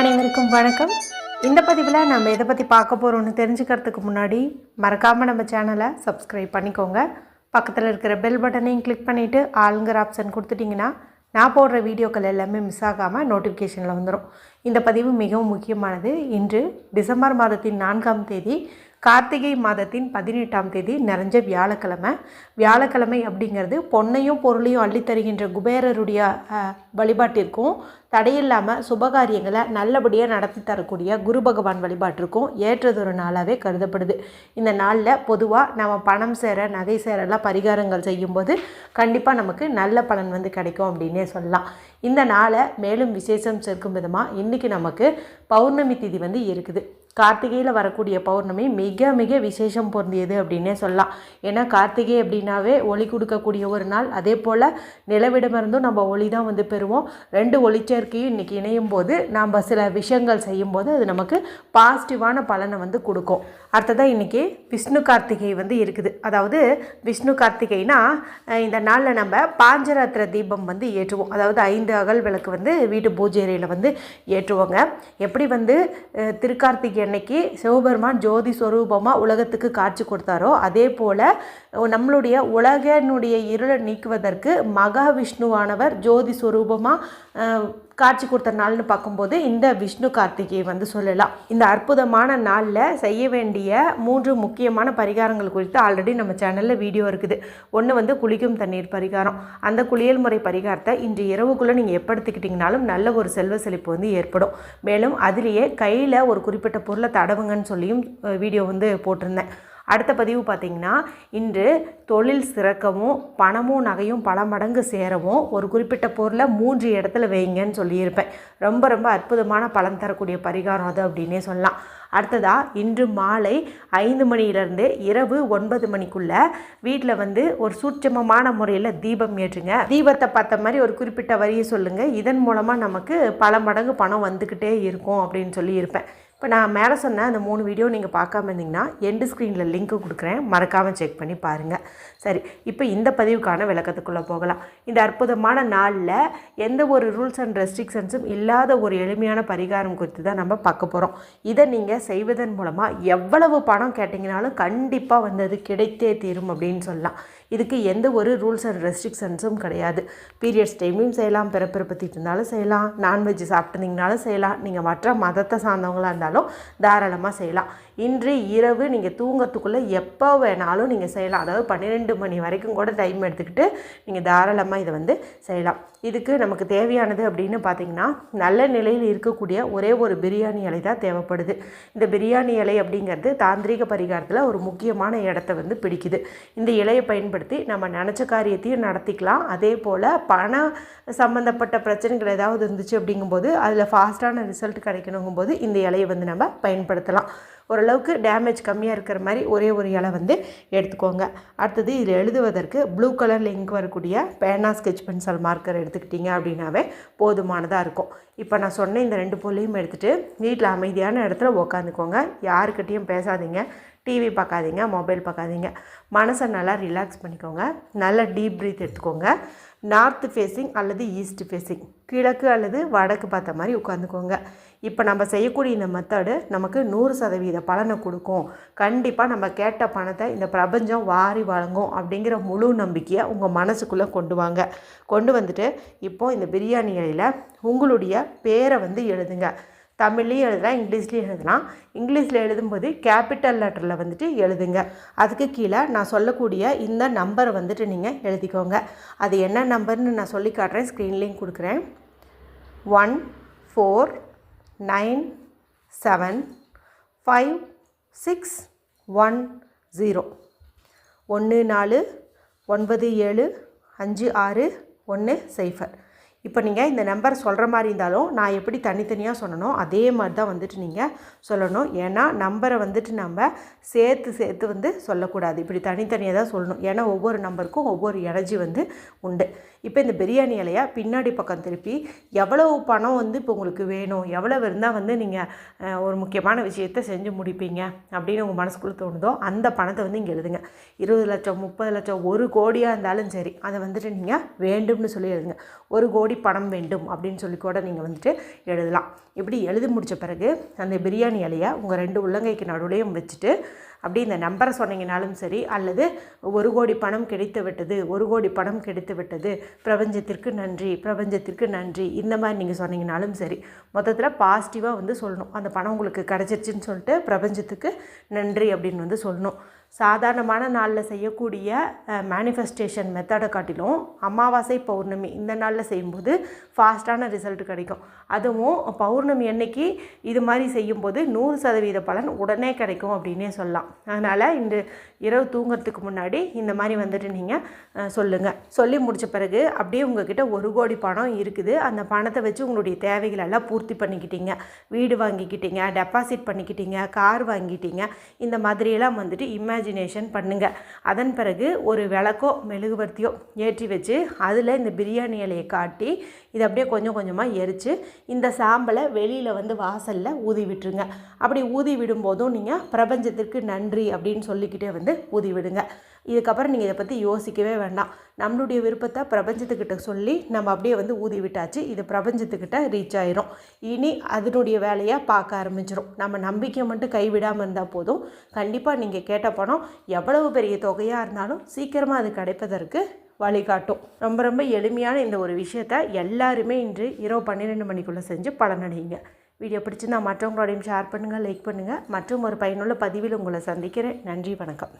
அனைவருக்கும் வணக்கம். இந்த பதிவில் நம்ம எதை பற்றி பார்க்க போகிறோம்னு தெரிஞ்சுக்கிறதுக்கு முன்னாடி மறக்காமல் நம்ம சேனலை சப்ஸ்கிரைப் பண்ணிக்கோங்க. பக்கத்தில் இருக்கிற பெல் பட்டனையும் கிளிக் பண்ணிவிட்டு ஆளுங்கிற ஆப்ஷன் கொடுத்துட்டிங்கன்னா நான் போடுற வீடியோக்கள் எல்லாமே மிஸ் ஆகாமல் நோட்டிஃபிகேஷனில் வந்துடும் இந்த பதிவு மிகவும் முக்கியமானது. இன்று டிசம்பர் மாதத்தின் நான்காம் தேதி கார்த்திகை மாதத்தின் பதினெட்டாம் தேதி நிறைஞ்ச வியாழக்கிழமை. வியாழக்கிழமை அப்படிங்கிறது பொன்னையும் பொருளையும் அள்ளித்தருகின்ற குபேரருடைய வழிபாட்டிற்கும் தடையில்லாமல் சுபகாரியங்களை நல்லபடியாக நடத்தி தரக்கூடிய குரு பகவான் வழிபாட்டிற்கும் ஏற்றதொரு நாளாகவே கருதப்படுது. இந்த நாளில் பொதுவாக நம்ம பணம் சேர நகை சேரெல்லாம் பரிகாரங்கள் செய்யும்போது கண்டிப்பாக நமக்கு நல்ல பலன் வந்து கிடைக்கும் அப்படின்னே சொல்லலாம். இந்த நாளை மேலும் விசேஷம் சேர்க்கும் விதமாக இன்றைக்கி நமக்கு பௌர்ணமி திதி வந்து இருக்குது. கார்த்திகையில் வரக்கூடிய பௌர்ணமி மிக மிக விசேஷம் பொருந்தியது அப்படின்னே சொல்லலாம். ஏன்னா கார்த்திகை அப்படின்னாவே ஒளி கொடுக்கக்கூடிய ஒரு நாள். அதே போல் நிலவிடமிருந்தும் நம்ம ஒளி தான் வந்து பெறுவோம். ரெண்டு ஒளிச்சேர்க்கையும் இன்றைக்கி இணையும் போது நாம் சில விஷயங்கள் செய்யும்போது அது நமக்கு பாசிட்டிவான பலனை வந்து கொடுக்கும். அடுத்ததாக இன்றைக்கி விஷ்ணு கார்த்திகை வந்து இருக்குது. அதாவது விஷ்ணு கார்த்திகைனா இந்த நாளில் நம்ம பாஞ்சராத்திர தீபம் வந்து ஏற்றுவோம். அதாவது ஐந்து அகல் விளக்கு வந்து வீட்டு பூஜை அறையில் வந்து ஏற்றுவோங்க. எப்படி வந்து திருக்கார்த்திகை அன்னைக்கு சிவபெருமான் ஜோதி ஸ்வரூபமாக உலகத்துக்கு காட்சி கொடுத்தாரோ அதே போல் நம்மளுடைய உலகனுடைய இருளை நீக்குவதற்கு மகாவிஷ்ணுவானவர் ஜோதி ஸ்வரூபமாக காட்சி கொடுத்த நாள்னு பார்க்கும்போது இந்த விஷ்ணு கார்த்திகையை வந்து சொல்லலாம். இந்த அற்புதமான நாளில் செய்ய வேண்டிய மூன்று முக்கியமான பரிகாரங்கள் குறித்து ஆல்ரெடி நம்ம சேனலில் வீடியோ இருக்குது. ஒன்று வந்து குளிக்கும் தண்ணீர் பரிகாரம். அந்த குளியல் முறை பரிகாரத்தை இன்று இரவுக்குள்ளே நீங்கள் எப்படுத்திக்கிட்டிங்கனாலும் நல்ல ஒரு செல்வ செழிப்பு வந்து ஏற்படும். மேலும் அதிலேயே கையில் ஒரு குறிப்பிட்ட பொருளை தடவுங்கன்னு சொல்லியும் வீடியோ வந்து போட்டிருந்தேன். அடுத்த பதிவு பார்த்திங்கன்னா இன்று தொழில் சிறக்கவும் பணமும் நகையும் பல மடங்கு சேரவும் ஒரு குறிப்பிட்ட பொருளை மூன்று இடத்துல வைங்கன்னு சொல்லியிருப்பேன். ரொம்ப ரொம்ப அற்புதமான பலன் தரக்கூடிய பரிகாரம் அது அப்படின்னே சொல்லலாம். அடுத்ததாக இன்று மாலை ஐந்து மணியிலேருந்து இரவு ஒன்பது மணிக்குள்ளே வீட்டில் வந்து ஒரு சூட்சமமான முறையில் தீபம் ஏற்றுங்க. தீபத்தை பார்த்த மாதிரி ஒரு குறிப்பிட்ட வரியை சொல்லுங்கள் இதன் மூலமாக நமக்கு பல மடங்கு பணம் வந்துக்கிட்டே இருக்கும் அப்படின்னு சொல்லியிருப்பேன். இப்போ நான் மேலே சொன்ன அந்த மூணு வீடியோ நீங்கள் பார்க்காம இருந்தீங்கன்னா எண்டு ஸ்க்ரீனில் லிங்க்கு கொடுக்குறேன். மறக்காமல் செக் பண்ணி பாருங்கள் சரி இப்போ இந்த பதிவுக்கான விளக்கத்துக்குள்ளே போகலாம். இந்த அற்புதமான நாளில் எந்த ஒரு ரூல்ஸ் அண்ட் ரெஸ்ட்ரிக்ஷன்ஸும் இல்லாத ஒரு எளிமையான பரிகாரம் குறித்து தான் நம்ம பார்க்க போகிறோம் இதை நீங்கள் செய்வதன் மூலமாக எவ்வளவு பணம் கேட்டிங்கனாலும் கண்டிப்பாக வந்து அது கிடைத்தே தீரும் அப்படின்னு சொல்லலாம். இதுக்கு எந்த ஒரு ரூல்ஸ் அண்ட் ரெஸ்ட்ரிக்ஷன்ஸும் கிடையாது. பீரியட்ஸ் டைம்லையும் செய்யலாம் பிறப்பிற இருந்தாலும் செய்யலாம் நான்வெஜ் சாப்பிட்டுருந்தீங்கனாலும் செய்யலாம் நீங்கள் மற்ற மதத்தை சார்ந்தவங்களாக இருந்தாலும் தாராளமாக செய்யலாம். இன்று இரவு நீங்கள் தூங்கத்துக்குள்ளே எப்போ வேணாலும் நீங்கள் செய்யலாம். அதாவது பன்னிரெண்டு மணி வரைக்கும் கூட டைம் எடுத்துக்கிட்டு நீங்கள் தாராளமாக இதை வந்து செய்யலாம். இதுக்கு நமக்கு தேவையானது அப்படின்னு பார்த்தீங்கன்னா நல்ல நிலையில் இருக்கக்கூடிய ஒரே ஒரு பிரியாணி இலை தான் தேவைப்படுது. இந்த பிரியாணி இலை அப்படிங்கிறது தாந்திரிக பரிகாரத்தில் ஒரு முக்கியமான இடத்த வந்து பிடிக்குது. இந்த இலையை பயன்படுத்தி நம்ம நினச்ச காரியத்தையும் நடத்திக்கலாம். அதே போல் பணம் சம்மந்தப்பட்ட பிரச்சனைகள் ஏதாவது இருந்துச்சு அப்படிங்கும்போது அதில் ஃபாஸ்ட்டான ரிசல்ட் கிடைக்கணுங்கும்போது இந்த இலையை வந்து நம்ம பயன்படுத்தலாம். ஒரு ஓரளவுக்கு டேமேஜ் கம்மியாக இருக்கிற மாதிரி ஒரே ஒரு இலை வந்து எடுத்துக்கோங்க. அடுத்தது இதில் எழுதுவதற்கு ப்ளூ கலரில் இங்க் வரக்கூடிய பேனா ஸ்கெச் பென்சில் மார்க்கர் எடுத்துக்கிட்டிங்க அப்படின்னாவே போதுமானதாக இருக்கும். இப்போ நான் சொன்ன இந்த ரெண்டு பொருளையும் எடுத்துகிட்டு வீட்டில் அமைதியான இடத்துல உக்காந்துக்கோங்க. யாருக்கிட்டேயும் பேசாதீங்க. டிவி பார்க்காதீங்க மொபைல் பார்க்காதீங்க. மனசை நல்லா ரிலாக்ஸ் பண்ணிக்கோங்க. நல்ல டீப் ப்ரீத் எடுத்துக்கோங்க. நார்த் ஃபேஸிங் அல்லது ஈஸ்ட் ஃபேஸிங் கிழக்கு அல்லது வடக்கு பார்த்த மாதிரி உட்காந்துக்கோங்க இப்போ நம்ம செய்யக்கூடிய இந்த மெத்தடு நமக்கு நூறு சதவீத பலனை கொடுக்கும். கண்டிப்பாக நம்ம கேட்ட பணத்தை இந்த பிரபஞ்சம் வாரி வழங்கும் அப்படிங்கிற முழு நம்பிக்கையை உங்கள் மனசுக்குள்ளே கொண்டு வாங்க. கொண்டு வந்துட்டு இப்போது இந்த பிரியாணி இலையில் உங்களுடைய பேரை வந்து எழுதுங்க. தமிழ்லையும் எழுதலாம் இங்கிலீஷ்லேயும் எழுதலாம் இங்கிலீஷில் எழுதும்போது கேபிட்டல் லெட்டரில் வந்துட்டு எழுதுங்க. அதுக்கு கீழே நான் சொல்லக்கூடிய இந்த நம்பரை வந்துட்டு நீங்கள் எழுதிக்கோங்க. அது என்ன நம்பர்னு நான் சொல்லி காட்டுறேன் ஸ்க்ரீன்லேயும் கொடுக்குறேன். One four nine seven five six one zero. ஒன்று நாலு ஒன்பது ஏழு அஞ்சு ஆறு ஒன்று சைஃபர். இப்போ நீங்கள் இந்த நம்பர் சொல்கிற மாதிரி இருந்தாலும் நான் எப்படி தனித்தனியாக சொன்னனோ அதே மாதிரி தான் வந்துட்டு நீங்கள் சொல்லணும். ஏன்னா நம்பரை வந்துட்டு நம்ம சேர்த்து சேர்த்து வந்து சொல்லக்கூடாது. இப்படி தனித்தனியாக தான் சொல்லணும். ஏன்னா ஒவ்வொரு நம்பருக்கும் ஒவ்வொரு எனர்ஜி வந்து உண்டு. இப்போ இந்த பிரியாணி இலையை பின்னாடி பக்கம் திருப்பி எவ்வளவு பணம் வந்து இப்போ உங்களுக்கு வேணும் எவ்வளவு இருந்தால் வந்து நீங்கள் ஒரு முக்கியமான விஷயத்தை செஞ்சு முடிப்பீங்க அப்படின்னு உங்கள் மனசுக்குள்ளே தோணுதோ அந்த பணத்தை வந்து இங்கே எழுதுங்க. இருபது லட்சம் முப்பது லட்சம் ஒரு கோடியாக இருந்தாலும் சரி அதை வந்துட்டு நீங்கள் வேண்டும்னு சொல்லி எழுதுங்க. ஒரு கோடி கோடி பணம் வேண்டும் அப்படின்னு சொல்லி கூட நீங்கள் வந்துட்டு எழுதலாம். இப்படி எழுதி முடித்த பிறகு அந்த பிரியாணி இலையை உங்கள் ரெண்டு உள்ளங்கைக்கு நடுவுலையும் வச்சுட்டு அப்படி இந்த நம்பரை சொன்னீங்கனாலும் சரி அல்லது ஒரு கோடி பணம் கிடைத்து விட்டது ஒரு கோடி பணம் கிடைத்து விட்டது பிரபஞ்சத்திற்கு நன்றி பிரபஞ்சத்திற்கு நன்றி இந்த மாதிரி நீங்கள் சொன்னீங்கனாலும் சரி மொத்தத்தில் பாசிட்டிவாக வந்து சொல்லணும். அந்த பணம் உங்களுக்கு கிடச்சிருச்சுன்னு சொல்லிட்டு பிரபஞ்சத்துக்கு நன்றி அப்படின்னு வந்து சொல்லணும். சாதாரணமான நாளில் செய்யக்கூடிய மேனிஃபெஸ்டேஷன் மெத்தடை காட்டிலும் அமாவாசை பௌர்ணமி இந்த நாளில் செய்யும்போது ஃபாஸ்ட்டான ரிசல்ட் கிடைக்கும். அதுவும் பௌர்ணமி அன்னைக்கு இது மாதிரி செய்யும்போது நூறு சதவீத பலன் உடனே கிடைக்கும் அப்படின்னே சொல்லலாம். அதனால் இந்த இரவு தூங்குறதுக்கு முன்னாடி இந்த மாதிரி வந்துட்டு நீங்கள் சொல்லுங்கள் சொல்லி முடித்த பிறகு அப்படியே உங்ககிட்ட ஒரு கோடி பணம் இருக்குது. அந்த பணத்தை வச்சு உங்களுடைய தேவைகளெல்லாம் பூர்த்தி பண்ணிக்கிட்டீங்க. வீடு வாங்கிக்கிட்டீங்க டெபாசிட் பண்ணிக்கிட்டீங்க கார் வாங்கிட்டீங்க. இந்த மாதிரியெல்லாம் வந்துட்டு இமேஜினேஷன் பண்ணுங்கள் அதன் பிறகு ஒரு விளக்கோ மெழுகுவர்த்தியோ ஏற்றி வச்சு அதில் இந்த பிரியாணி இலையை காட்டி இதை அப்படியே கொஞ்சம் கொஞ்சமாக எரித்து இந்த சாம்பலை வெளியில் வந்து வாசலில் ஊதி விட்டுருங்க. அப்படி ஊதி விடும்போதும் நீங்கள் பிரபஞ்சத்திற்கு நன்றி அப்படின்னு சொல்லிக்கிட்டே வந்து ஊதி விடுங்க. இதுக்கப்புறம் நீங்கள் இதை பற்றி யோசிக்கவே வேண்டாம். நம்மளுடைய விருப்பத்தை பிரபஞ்சத்துக்கிட்ட சொல்லி நம்ம அப்படியே வந்து ஊதி விட்டாச்சு. இது பிரபஞ்சத்துக்கிட்ட ரீச் ஆயிரும். இனி அதனுடைய வேலையாக பார்க்க ஆரம்பிச்சிடும் நம்ம நம்பிக்கை மட்டும் கைவிடாமல் இருந்தால் போதும். கண்டிப்பாக நீங்கள் கேட்ட பணம் எவ்வளவு பெரிய தொகையாக இருந்தாலும் சீக்கிரமாக அது கிடைப்பதற்கு வழிகாட்டும். ரொம்ப ரொம்ப எளிமையான இந்த ஒரு விஷயத்த எல்லாருமே இன்று இரவு பன்னிரெண்டு மணிக்குள்ளே செஞ்சு பலனடையுங்க. வீடியோ பிடிச்சிருந்தால் மற்றவங்களோடையும் ஷேர் பண்ணுங்கள் லைக் பண்ணுங்கள் மற்றும் ஒரு பயனுள்ள பதிவில் உங்களை சந்திக்கிறேன். நன்றி வணக்கம்.